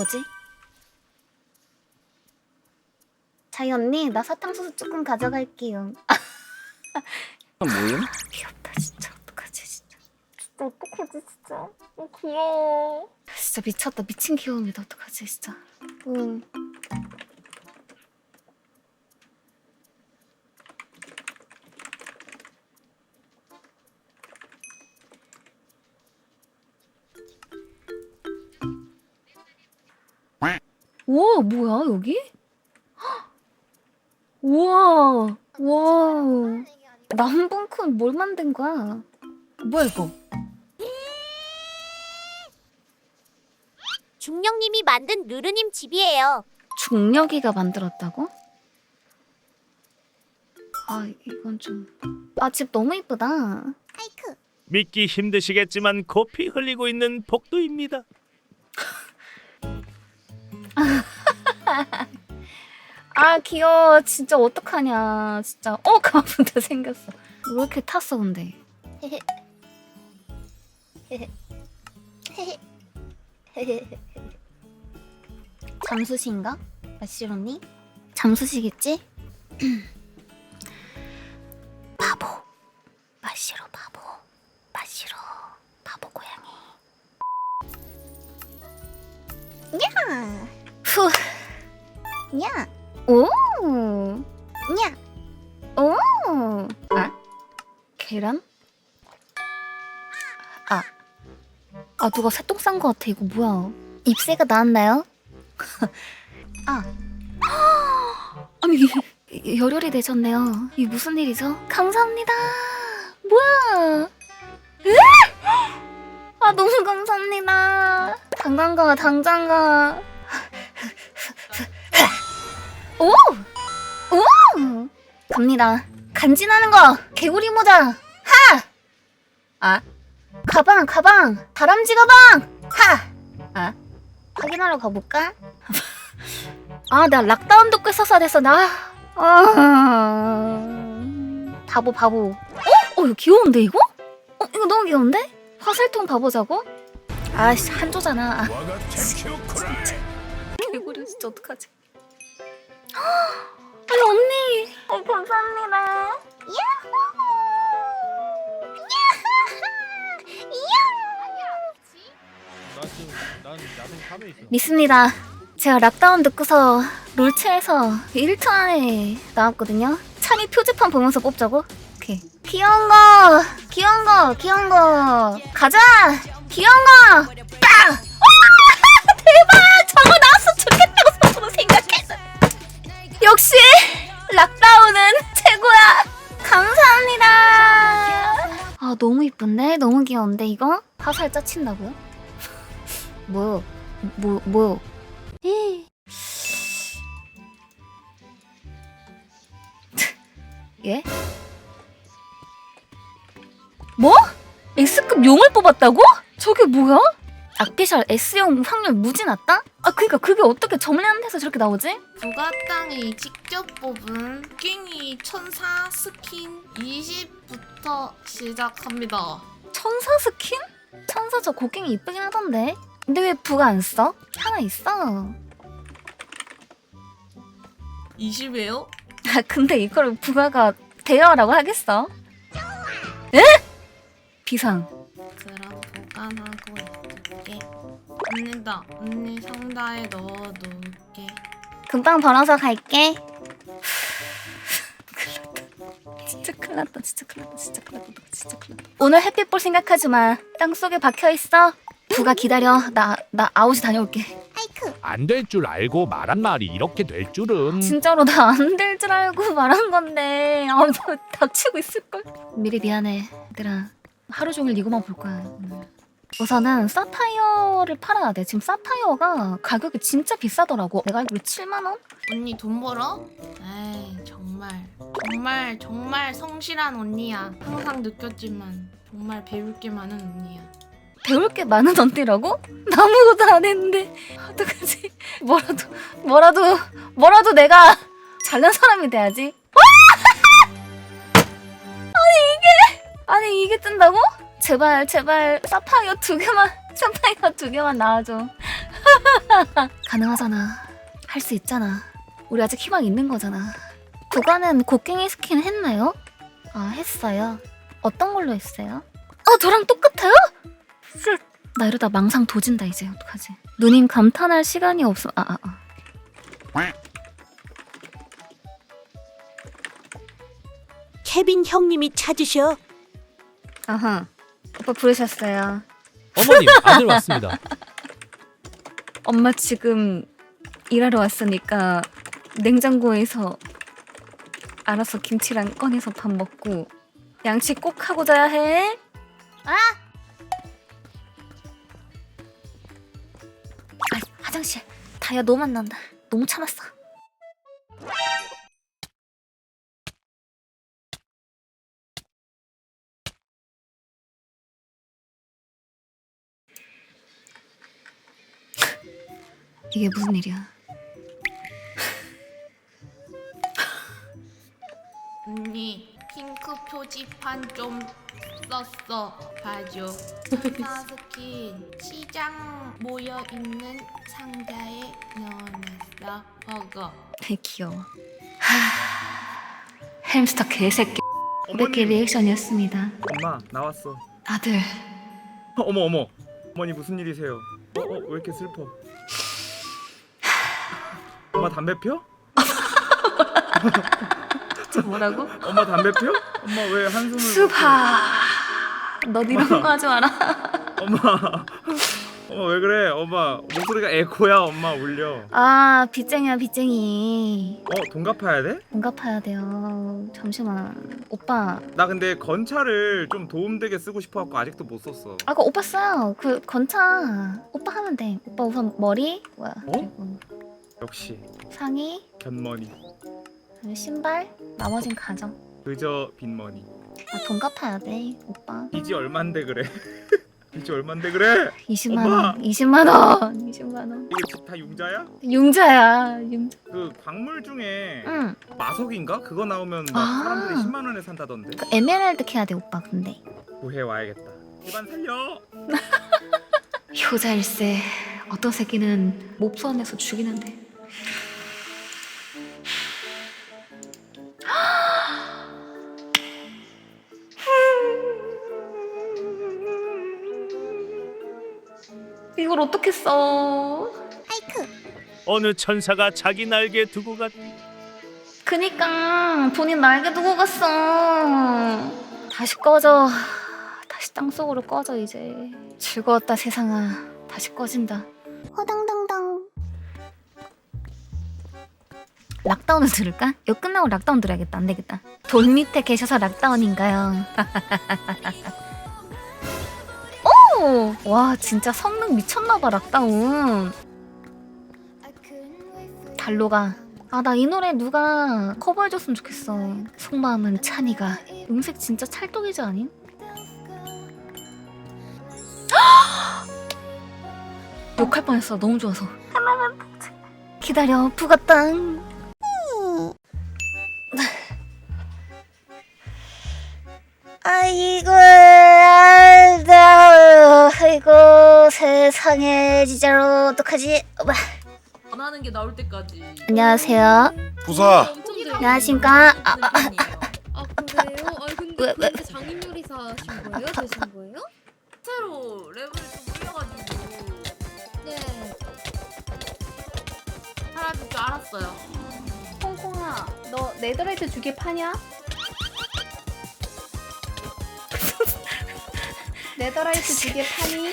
뭐지? 자이 언니 나 사탕수수 조금 가져갈게요. 모임? 귀엽다 진짜 어떡하지 진짜. 진짜 어떡하지 진짜. 어, 귀여워. 진짜 미쳤다 미친 귀여움이다 어떡하지 진짜. 응. 우와 뭐야 여기? 헉! 우와 와 남봉큰 뭘 만든 거야? 뭐야 이거? 중령님이 만든 르르님 집이에요. 중력이가 만들었다고? 아 이건 좀... 아 집 너무 이쁘다 하이크. 믿기 힘드시겠지만 코피 흘리고 있는 복도입니다. 아 귀여워 진짜 어떡하냐 진짜 어 가만데 생겼어 왜 이렇게 탔어 근데 잠수시인가? 마시로니? 잠수시겠지? 바보 마시로 바보 마시로 바보 고양이 야. 후 야. 오! 야. 오! 아? 계란? 아. 아, 누가 새똥 싼 거 같아. 이거 뭐야. 입새가 나왔나요? 아. 아니, 이- 열혈이 되셨네요. 이게 무슨 일이죠? 감사합니다. 뭐야. 에? 아, 너무 감사합니다. 당장 가, 당장 가. 오! 오! 갑니다. 간지나는 거! 개구리 모자! 하! 아? 가방, 가방! 다람쥐 가방! 하! 아? 확인하러 가볼까? 아, 나 락다운 도구 써서 됐어, 나. 아... 바보, 바보. 어? 어, 이거 귀여운데, 이거? 어, 이거 너무 귀여운데? 화살통 바보자고? 아씨, 한조잖아. 아, 개구리 진짜 어떡하지? 아니 언니. 어, 감사합니다. 믿습니다. 제가 락다운 듣고서 롤체에서 1트 안에 나왔거든요. 참이 표지판 보면서 뽑자고? 오케이. 귀여운 거! 귀여운 거! 귀여운 거! 가자! 귀여운 거 이쁜데 너무 귀여운데 이거 화살 짜친다고요? 뭐요? 뭐 뭐요? 예? 뭐? S급 용을 뽑았다고? 저게 뭐야? 악기샬 S용 확률 무지 낮다? 아 그니까 그게 어떻게 점례한데서 저렇게 나오지? 부가땅이 직접 뽑은 깽이 천사 스킨 20부터 시작합니다. 천사 스킨? 천사 저 곡괭이 이쁘긴 하던데. 근데 왜 부가 안 써? 하나 있어. 20이에요? 아 근데 이걸 부가가 대여라고 하겠어? 에? 비상. 그럼 보관하고 있을게. 언니다. 언니 상자에 넣어 놓을게. 금방 벌어서 갈게. 진짜 큰일 났다. 진짜 큰일 났다. 진짜 큰일 났다. 진짜 큰일 났다. 오늘 햇빛 볼 생각하지 마. 땅 속에 박혀 있어. 부가 기다려. 나 나 아웃이 다녀올게. 하이크. 안 될 줄 알고 말한 말이 이렇게 될 줄은 진짜로 나 안 될 줄 알고 말한 건데 아, 저 닥치고 있을걸 미리 미안해 얘들아 하루 종일 이거만 볼 거야 오늘 우선은 사파이어를 팔아야 돼 지금 사파이어가 가격이 진짜 비싸더라고 내가 알기로 7만 원? 언니 돈 벌어? 에이 정말 정말 정말 성실한 언니야. 항상 느꼈지만 정말 배울 게 많은 언니야. 배울 게 많은 언니라고? 나 아무것도 안 했는데 어떡하지 뭐라도 뭐라도 뭐라도 내가 잘난 사람이 돼야지 아니 이게 아니 이게 뜬다고? 제발 제발 사파이어 두 개만 사파이어 두 개만 나와줘 가능하잖아. 할 수 있잖아. 우리 아직 희망 있는 거잖아. 도가는 곡괭이 스킨 했나요? 아, 했어요. 어떤 걸로 했어요? 어, 저랑 똑같아요? 쓱. 나 이러다 망상 도진다 이제 어떡하지? 누님 감탄할 시간이 없어. 아, 아, 아. 케빈 형님이 찾으셔. 아하. 오빠 부르셨어요. 어머님 아들 왔습니다. 엄마 지금 일하러 왔으니까 냉장고에서 알아서 김치랑 꺼내서 밥 먹고 양식 꼭 하고 자야 해. 아! 아 화장실. 다야 너무 만난다. 너무 참았어. 이게 무슨 일이야? 언니 핑크 표지판 좀 썼어 봐줘 스킨 시장 모여 있는 상자에 넣어놨어 버거 배 귀여워. 하... 햄스터 개새끼. 500개 리액션이었습니다. 엄마 나왔어. 아들, 어, 어머 어머. 어머니 무슨 일이세요? 어, 어, 왜 이렇게 슬퍼? 엄마 담배 펴? 저 뭐라고? 엄마 담배 펴? 엄마 왜 한숨을? 수파. 너 이런 거 하지 마라. 엄마. 엄마 왜 그래? 엄마 목소리가 에코야. 엄마 울려. 아, 빚쟁이야, 빚쟁이. 어, 돈 갚아야 돼? 돈 갚아야 돼요. 잠시만. 오빠. 나 근데 건차를 좀 도움되게 쓰고 싶어갖고 아직도 못 썼어. 아까 오빠 써요. 그 건차. 오빠 하면 돼. 오빠 우선 머리. 뭐야. 어? 그리고 역시 상의. 견머니. 그리고 신발. 나머진 가정. 그저 빈머니. 아, 돈 갚아야 돼, 오빠. 빚이 얼만데 그래? 빚이 얼만데 그래? 20만 엄마! 원. 20만 원. 20만 원. 이게 집다 융자야? 융자야. 융자. 그 광물 중에 응. 마석인가? 그거 나오면 막 아. 사람들이 10만 원에 산다던데. 그 에메랄드 캐야 돼, 오빠. 근데. 구해 와야겠다. 집안 살려. 효자일세. 어떤 새끼는 몹선에서 죽이는데. 이걸 어떻게 써? 아이쿠. 어느 천사가 자기 날개 두고 갔. 그니까 본인 날개 두고 갔어. 다시 꺼져. 다시 땅속으로 꺼져 이제. 즐거웠다 세상아. 다시 꺼진다. 호당당 락다운을 들을까? 이거 끝나고 락다운 들어야겠다. 안 되겠다. 돌 밑에 계셔서 락다운인가요? 오! 와 진짜 성능 미쳤나봐 락다운. 달로가 아 나 이 노래 누가 커버해줬으면 좋겠어. 속마음은 찬이가 음색 진짜 찰떡이지 아닌? 욕할 뻔했어 너무 좋아서. 기다려 부갔당. 세상에, 진짜로, 어떡하지? 어머. 안 하는 게 나올 때까지. 안녕하세요. 부사 안녕하십니까? 아, 아, 아 그래요? 아 근데 왜, 왜? 근데 장인 요리사 하신 거예요? 되신 거예요? 새로 랩을 좀 올려가지고 네. 사라질 줄 알았어요 콩콩아, 너 네더라이트 두개 파냐? 네더라이트 두개 파니?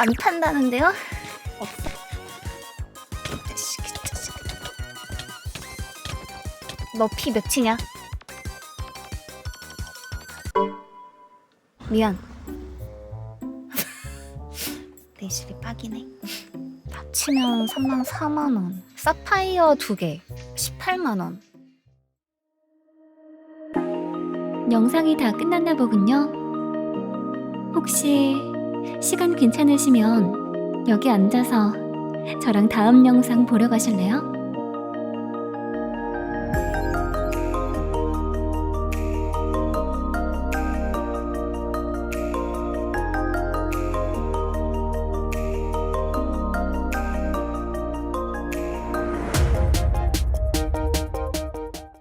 안 판다는데요? 너피 몇이냐? 미안. 내실이 빡이네. 합치면 3만 4만 원. 사파이어 두 개, 18만 원. 영상이 다 끝났나 보군요. 혹시 시간 괜찮으시면 여기 앉아서 저랑 다음 영상 보러 가실래요?